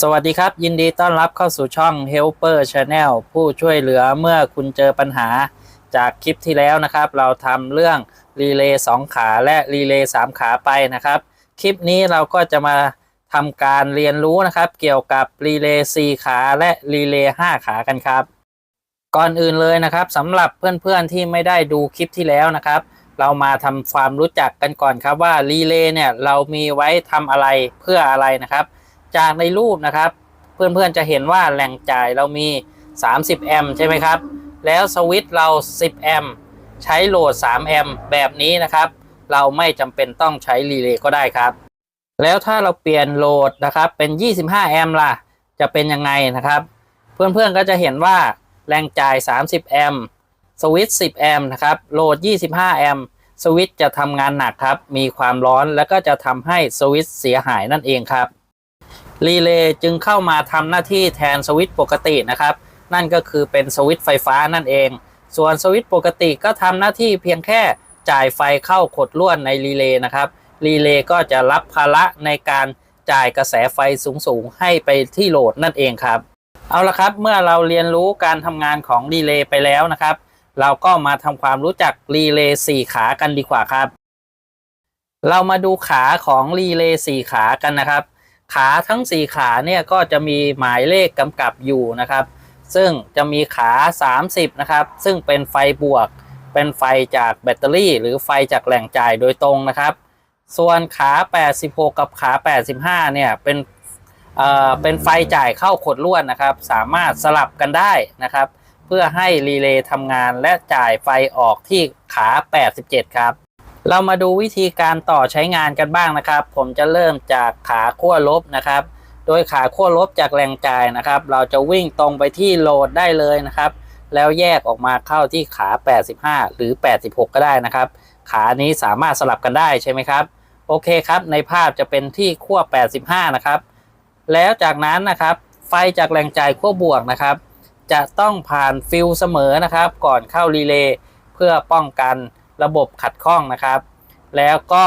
สวัสดีครับ ยินดีต้อนรับเข้าสู่ช่อง Helper Channel ผู้ช่วยเหลือเมื่อคุณเจอปัญหาจากคลิปที่แล้วนะครับ เราทำเรื่องรีเลย์2ขาและรีเลย์3ขาไปนะครับ คลิปนี้เราก็จะมาทำการเรียนรู้นะครับ เกี่ยวกับรีเลย์4ขาและรีเลย์5ขากันครับ ก่อนอื่นเลยนะครับสำหรับเพื่อนๆที่ไม่ได้ดูคลิปที่แล้วนะครับ เรามาทำความรู้จักกันก่อนครับว่ารีเลย์เนี่ยเรามีไว้ทำอะไรเพื่ออะไรนะครับ จากในรูปนะครับ เพื่อนๆจะเห็นว่าแหล่งจ่ายเรามี 30 แอมใช่ไหมครับ แล้วสวิตช์เรา 10 แอมใช้โหลด 3 แอมแบบนี้นะครับ เราไม่จำเป็นต้องใช้รีเลย์ก็ได้ครับ แล้วถ้าเราเปลี่ยนโหลดนะครับเป็น 25 แอมล่ะ จะเป็นยังไงนะครับ เพื่อนๆก็จะเห็นว่าแรงจ่าย 30 แอมสวิตช์ 10 แอมนะครับ โหลด 25 แอมสวิตช์จะทำงานหนักครับ มีความร้อนแล้วก็จะทำให้สวิตช์เสียหายนั่นเองครับ รีเลย์จึงเข้ามาทำหน้าที่แทนสวิตช์ปกตินะครับ นั่นก็คือเป็นสวิตช์ไฟฟ้านั่นเอง ส่วนสวิตช์ปกติก็ทำหน้าที่เพียงแค่จ่ายไฟเข้าขดลวดในรีเลย์นะครับ รีเลย์ก็จะรับภาระในการจ่ายกระแสไฟสูงๆ ให้ไปที่โหลดนั่นเองครับ เอาละครับเมื่อเราเรียนรู้การทำงานของรีเลย์ไปแล้วนะครับ เราก็มาทำความรู้จักรีเลย์สี่ขากันดีกว่าครับ เรามาดูขาของรีเลย์สี่ขากันนะครับ ขาทั้ง 4 ขาเนี่ยก็จะมีหมายเลขกำกับอยู่นะครับ ซึ่งจะมีขา 30 นะครับ ซึ่งเป็นไฟบวก เป็นไฟจากแบตเตอรี่ หรือไฟจากแหล่งจ่ายโดยตรงนะครับ ส่วนขา 86 กับขา 85 เนี่ยเป็นเอ่อเป็นไฟจ่ายเข้าขดลวดนะครับ สามารถสลับกันได้นะครับ เพื่อให้รีเลย์ทำงานและจ่ายไฟออกที่ขา 87 ครับ เรามาดูวิธีการต่อใช้งานกันบ้างนะครับ ผมจะเริ่มจากขาขั้วลบนะครับ โดยขาขั้วลบจากแรงจ่ายนะครับ เราจะวิ่งตรงไปที่โหลดได้เลยนะครับ แล้วแยกออกมาเข้าที่ขา 85 หรือ 86 ก็ได้นะครับ ขานี้สามารถสลับกันได้ใช่ไหมครับ โอเคครับ ในภาพจะเป็นที่ขั้ว 85 นะครับ แล้วจากนั้นนะครับ ไฟจากแรงจ่ายขั้วบวกนะครับ จะต้องผ่านฟิลเสมอนะครับ ก่อนเข้ารีเลย์เพื่อป้องกัน ระบบขัดข้องนะครับ แล้วก็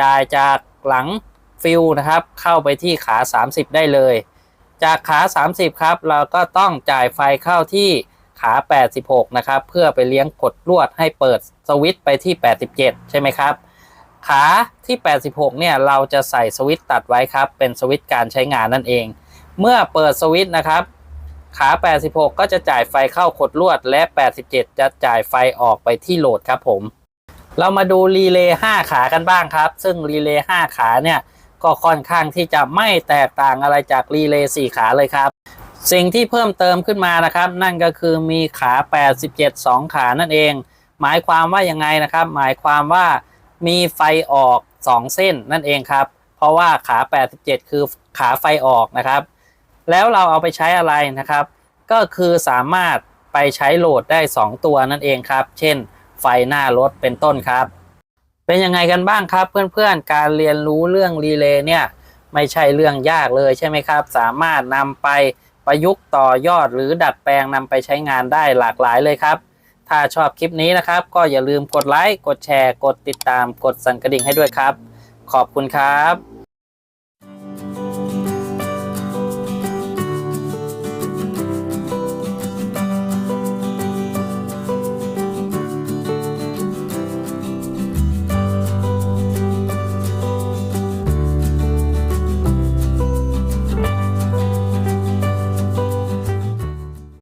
จ่ายจากหลังฟิลนะครับ เข้าไปที่ขา 30 ได้เลย จากขา 30 ครับ เราก็ต้องจ่ายไฟเข้าที่ขา 86 นะครับ เพื่อไปเลี้ยงกดลวดให้เปิดสวิตช์ไปที่ 87 ใช่ไหมครับ ขาที่ 86 เนี่ย เราจะใส่สวิตช์ตัดไว้ครับ เป็นสวิตช์การใช้งานนั่นเอง เมื่อเปิดสวิตช์นะครับ ขา 86 ก็จะจ่ายไฟเข้าขดลวด และ 87 จะจ่ายไฟออกไปที่โหลดครับผม เรามาดูรีเลย์5ขากันบ้างครับ ซึ่งรีเลย์5ขาเนี่ย ก็ค่อนข้างที่จะไม่แตกต่างอะไรจากรีเลย์4ขาเลยครับ สิ่งที่เพิ่มเติมขึ้นมานะครับ นั่นก็คือมีขา 87 2 ขานั่นเอง หมายความว่ายังไงนะครับ หมายความว่ามีไฟออก 2 เส้นนั่นเองครับ เพราะว่าขา 87 คือขาไฟออกนะครับ แล้วเราเอาไปใช้อะไรนะครับ ก็คือสามารถไปใช้โหลดได้ 2 ตัวนั่นเองครับ เช่น ไฟหน้ารถเป็นต้นครับ เป็นยังไงกันบ้างครับเพื่อนๆ การเรียนรู้เรื่องรีเลย์เนี่ยไม่ใช่เรื่องยากเลยใช่ไหมครับ สามารถนำไปประยุกต์ต่อยอดหรือดัดแปลงนำไปใช้งานได้หลากหลายเลยครับ ถ้าชอบคลิปนี้นะครับ ก็อย่าลืมกดไลค์ กดแชร์ กดติดตาม กดสั่นกระดิ่งให้ด้วยครับ ขอบคุณครับ